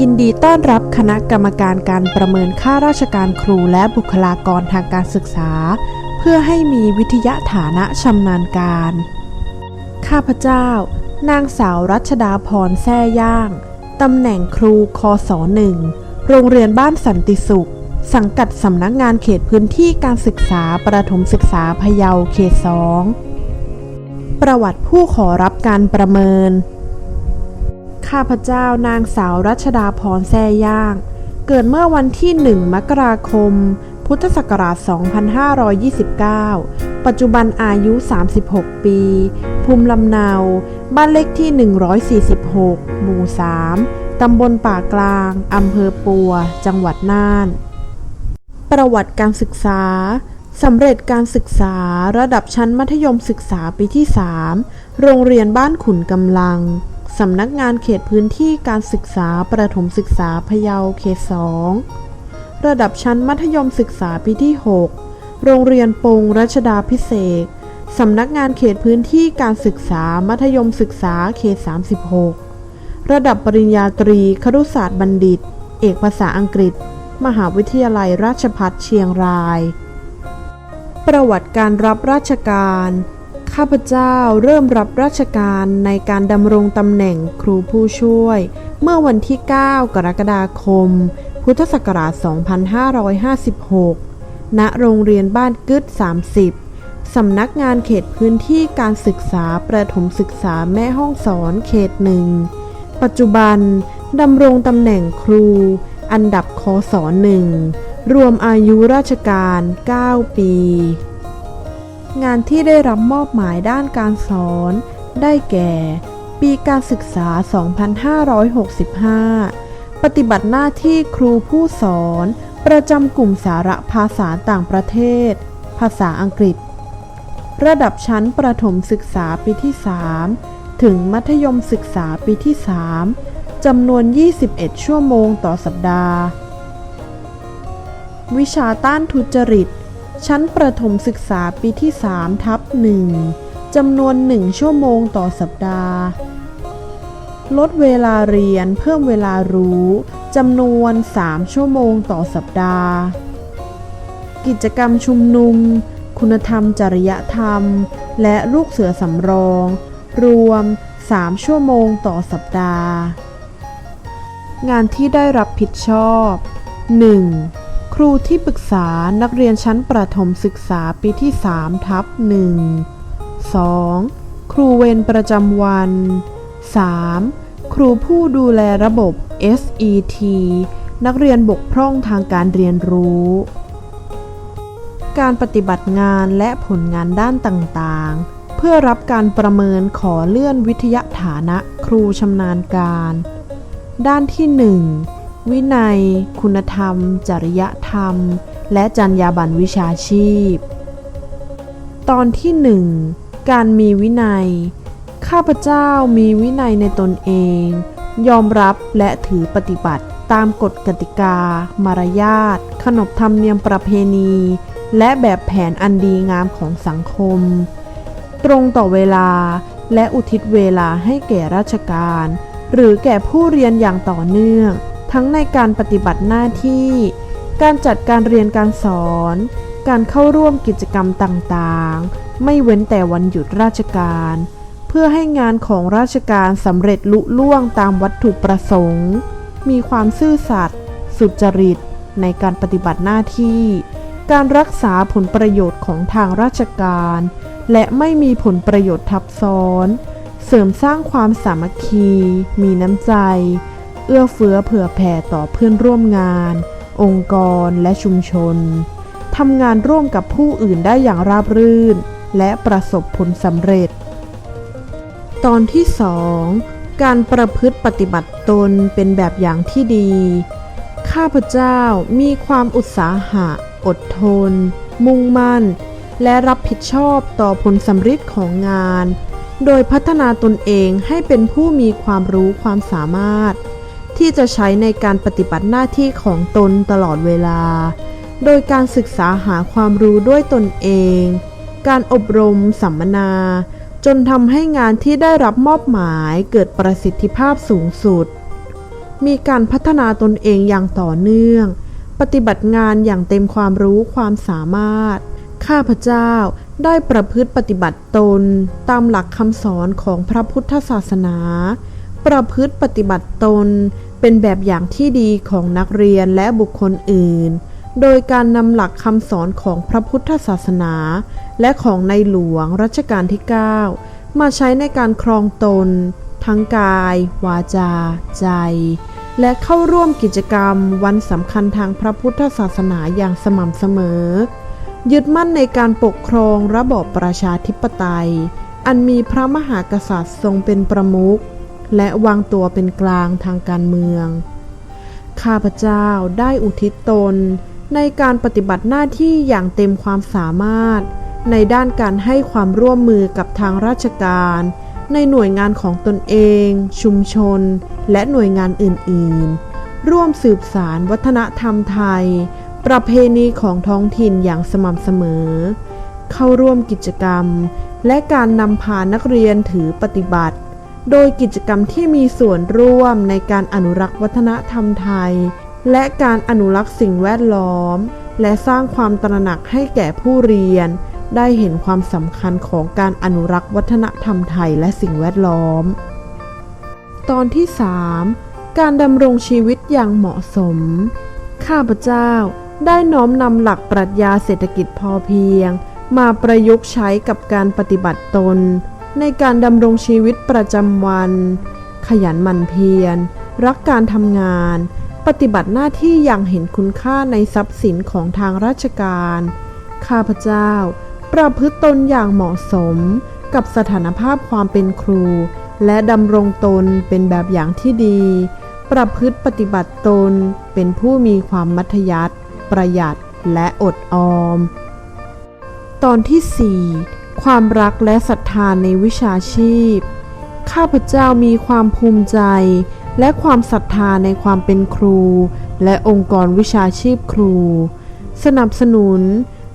ยินดีต้อนรับคณะกรรมการการประเมินค่าราชการครูและบุคลากรทางการศึกษา เพื่อให้มีวิทยาฐานะชำนาญการ ข้าพเจ้า นางสาวรัชดาพรแท่ย่าง ตำแหน่งครูคศหนึ่งโรงเรียนบ้านสันติสุข สังกัดสำนักงานเขตพื้นที่การศึกษาประถมศึกษาพะเยาเขตสองประวัติผู้ขอรับการประเมิน ข้าพเจ้านางสาวรัชดาพรแท่ย่าง เกิดเมื่อวันที่ 1 มกราคม พุทธศักราช 2529 ปัจจุบันอายุ 36 ปี ภูมิลำเนา บ้านเลขที่ 146 หมู่ 3 ตำบลป่ากลาง อำเภอปัว จังหวัดน่าน ประวัติการศึกษาสำเร็จการศึกษาระดับชั้นมัธยมศึกษาปีที่ 3 โรงเรียนบ้านขุนกำลัง สำนักงานเขตพื้นที่การศึกษาประถมศึกษาพะเยาเขต 2 ระดับชั้นมัธยมศึกษาปีที่ 6 โรงเรียนปงรัชดาพิเศษสำนักงานเขตพื้นที่การศึกษามัธยมศึกษาเขต 36 ระดับปริญญาตรีครุศาสตร์บัณฑิต เอกภาษาอังกฤษ มหาวิทยาลัยราชภัฏเชียงราย ประวัติการรับราชการ ข้าพเจ้าเริ่มรับราชการในการดำรงตำแหน่งครูผู้ช่วย เมื่อวันที่ 9 กรกฎาคม พุทธศักราช 2556 ณ โรงเรียนบ้านกึด 30 สำนักงานเขตพื้นที่การศึกษาประถมศึกษาแม่ห้องสอนเขตหนึ่ง ปัจจุบันดำรงตำแหน่งครู อันดับคศหนึ่ง รวมอายุราชการ 9 ปี งานที่ได้รับมอบหมายด้านการสอน ได้แก่ ปีการศึกษา 2565 ปฏิบัติหน้าที่ครูผู้สอน ประจำกลุ่มสาระภาษาต่างประเทศ ภาษาอังกฤษ ระดับชั้นประถมศึกษาปีที่ 3 ถึงมัธยมศึกษาปีที่ 3 จำนวน 21 ชั่วโมงต่อสัปดาห์ วิชาต้านทุจริต ชั้นประถมศึกษาปีที่ 3 ทับ 1 จำนวน 1 ชั่วโมงต่อสัปดาห์ ลดเวลาเรียนเพิ่มเวลารู้ จำนวน 3 ชั่วโมงต่อสัปดาห์ กิจกรรมชุมนุม คุณธรรมจริยธรรม และลูกเสือสำรอง รวม 3 ชั่วโมงต่อสัปดาห์ งานที่ได้รับผิดชอบ 1. ครูที่ปรึกษานักเรียนชั้นประถมศึกษาปีที่ 3 ทับ 1 2. ครูเวรประจำวัน 3. ครูผู้ดูแลระบบ SET นักเรียนบกพร่องทางการเรียนรู้ การปฏิบัติงานและผลงานด้านต่างๆ เพื่อรับการประเมินขอเลื่อนวิทยาฐานะครูชำนาญการ ด้านที่ 1 วินัย คุณธรรม จริยธรรม และจรรยาบรรณวิชาชีพ ตอนที่ 1 การมีวินัย ข้าพเจ้ามีวินัยในตนเอง ยอมรับและถือปฏิบัติตามกฎกติกา มารยาท ขนบธรรมเนียมประเพณี และแบบแผนอันดีงามของสังคม ตรงต่อเวลาและอุทิศเวลาให้แก่ราชการ หรือแก่ผู้เรียนอย่างต่อเนื่อง ทั้งในการปฏิบัติหน้าที่ การจัดการเรียนการสอน การเข้าร่วมกิจกรรมต่างๆ ไม่เว้นแต่วันหยุดราชการ เพื่อให้งานของราชการสำเร็จลุล่วงตามวัตถุประสงค์ มีความซื่อสัตย์สุจริต ในการปฏิบัติหน้าที่ การรักษาผลประโยชน์ของทางราชการ และไม่มีผลประโยชน์ทับซ้อน เสริมสร้างความสามัคคี มีน้ำใจ เอื้อเฟื้อเผื่อแผ่ต่อเพื่อนร่วมงาน องค์กรและชุมชนทำงานร่วมกับผู้อื่นได้อย่างราบรื่น และประสบผลสำเร็จ ตอนที่ 2 การประพฤติปฏิบัติตนเป็นแบบอย่างที่ดี ข้าพเจ้ามีความอุตสาหะ อดทน มุ่งมั่น และรับผิดชอบต่อผลสำฤทธิ์ของงาน โดยพัฒนาตนเองให้เป็นผู้มีความรู้ความสามารถ ที่จะใช้ในการปฏิบัติหน้าที่ของตนตลอดเวลา โดยการศึกษาหาความรู้ด้วยตนเอง การอบรมสัมมนา จนทำให้งานที่ได้รับมอบหมายเกิดประสิทธิภาพสูงสุด มีการพัฒนาตนเองอย่างต่อเนื่อง ปฏิบัติงานอย่างเต็มความรู้ความสามารถ ข้าพเจ้าได้ประพฤติปฏิบัติตนตามหลักคำสอนของพระพุทธศาสนา ประพฤติปฏิบัติตน เป็นแบบอย่างที่ดีของนักเรียนและบุคคลอื่น โดยการนำหลักคำสอนของพระพุทธศาสนา และของในหลวงรัชกาลที่ 9 มาใช้ในการครองตน ทั้งกาย วาจา ใจ และเข้าร่วมกิจกรรมวันสำคัญทางพระพุทธศาสนาอย่างสม่ำเสมอ ยึดมั่นในการปกครองระบอบประชาธิปไตย อันมีพระมหากษัตริย์ทรงเป็นประมุข และวางตัวเป็นกลางทางการเมือง ข้าพเจ้าได้อุทิศตนในการปฏิบัติหน้าที่อย่างเต็มความสามารถ ในด้านการให้ความร่วมมือกับทางราชการ ในหน่วยงานของตนเอง ชุมชน และหน่วยงานอื่น ๆ ร่วมสืบสารวัฒนธรรมไทย ประเพณีของท้องถิ่นอย่างสม่ำเสมอ เข้าร่วมกิจกรรม และการนำพานักเรียนถือปฏิบัติ โดยกิจกรรมที่มีส่วนร่วมในการอนุรักษ์วัฒนธรรมไทย และการอนุรักษ์สิ่งแวดล้อม และสร้างความตระหนักให้แก่ผู้เรียน ได้เห็นความสำคัญของการอนุรักษ์วัฒนธรรมไทยและสิ่งแวดล้อม ตอนที่ 3 การดำรงชีวิตอย่างเหมาะสม ข้าพเจ้าได้น้อมนำหลักปรัชญาเศรษฐกิจพอเพียง มาประยุกต์ใช้กับการปฏิบัติตน ในการดำรงชีวิตประจำวัน ขยันหมั่นเพียร รักการทำงาน ปฏิบัติหน้าที่อย่างเห็นคุณค่าในทรัพย์สินของทางราชการ ข้าพเจ้า ประพฤติตนอย่างเหมาะสมกับสถานภาพความเป็นครู และดำรงตนเป็นแบบอย่างที่ดี ประพฤติปฏิบัติตนเป็นผู้มีความมัธยัสถ์ประหยัดและอดออม ตอนที่ 4 ความรักและศรัทธาในวิชาชีพ ข้าพเจ้ามีความภูมิใจ และความศรัทธาในความเป็นครู และองค์กรวิชาชีพครู สนับสนุน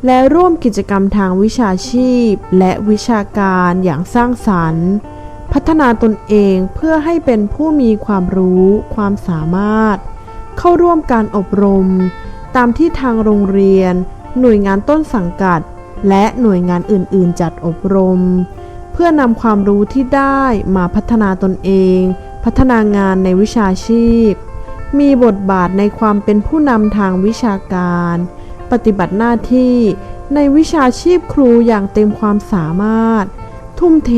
และร่วมกิจกรรมทางวิชาชีพ และวิชาการอย่างสร้างสรรค์ พัฒนาตนเองเพื่อให้เป็นผู้มีความรู้ ความสามารถ เข้าร่วมการอบรม ตามที่ทางโรงเรียน หน่วยงานต้นสังกัด และหน่วยงานอื่น ๆ จัดอบรม เพื่อนำความรู้ที่ได้มาพัฒนาตนเอง พัฒนางานในวิชาชีพ มีบทบาทในความเป็นผู้นำทางวิชาการ ปฏิบัติหน้าที่ในวิชาชีพครูอย่างเต็มความสามารถ ทุ่มเท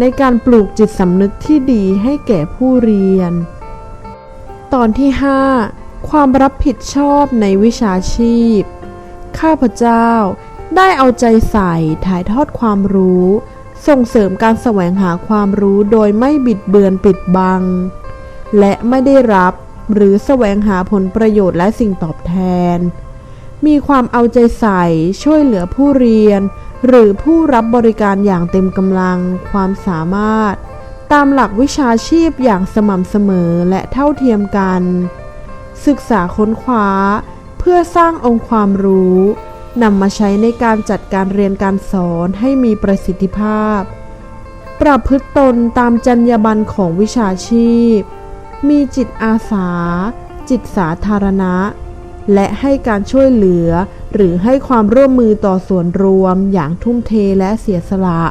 ในการปลูกจิตสำนึกที่ดีให้แก่ผู้เรียน ตอนที่ 5 ความรับผิดชอบในวิชาชีพ ข้าพเจ้า ได้เอาใจใส่ถ่ายทอดความรู้ ส่งเสริมการแสวงหาความรู้โดยไม่บิดเบือนปิดบัง และไม่ได้รับหรือแสวงหาผลประโยชน์และสิ่งตอบแทน มีความเอาใจใส่ช่วยเหลือผู้เรียน หรือผู้รับบริการอย่างเต็มกำลังความสามารถ ตามหลักวิชาชีพอย่างสม่ำเสมอและเท่าเทียมกัน ศึกษาค้นคว้า เพื่อสร้างองค์ความรู้ นำมาใช้ในการจัดการเรียนการสอนให้มีประสิทธิภาพ ประพฤติตนตามจรรยาบรรณของวิชาชีพ มีจิตอาสา จิตสาธารณะ และให้การช่วยเหลือ หรือให้ความร่วมมือต่อส่วนรวมอย่างทุ่มเทและเสียสละ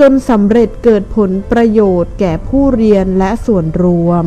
จนสำเร็จเกิดผลประโยชน์แก่ผู้เรียนและส่วนรวม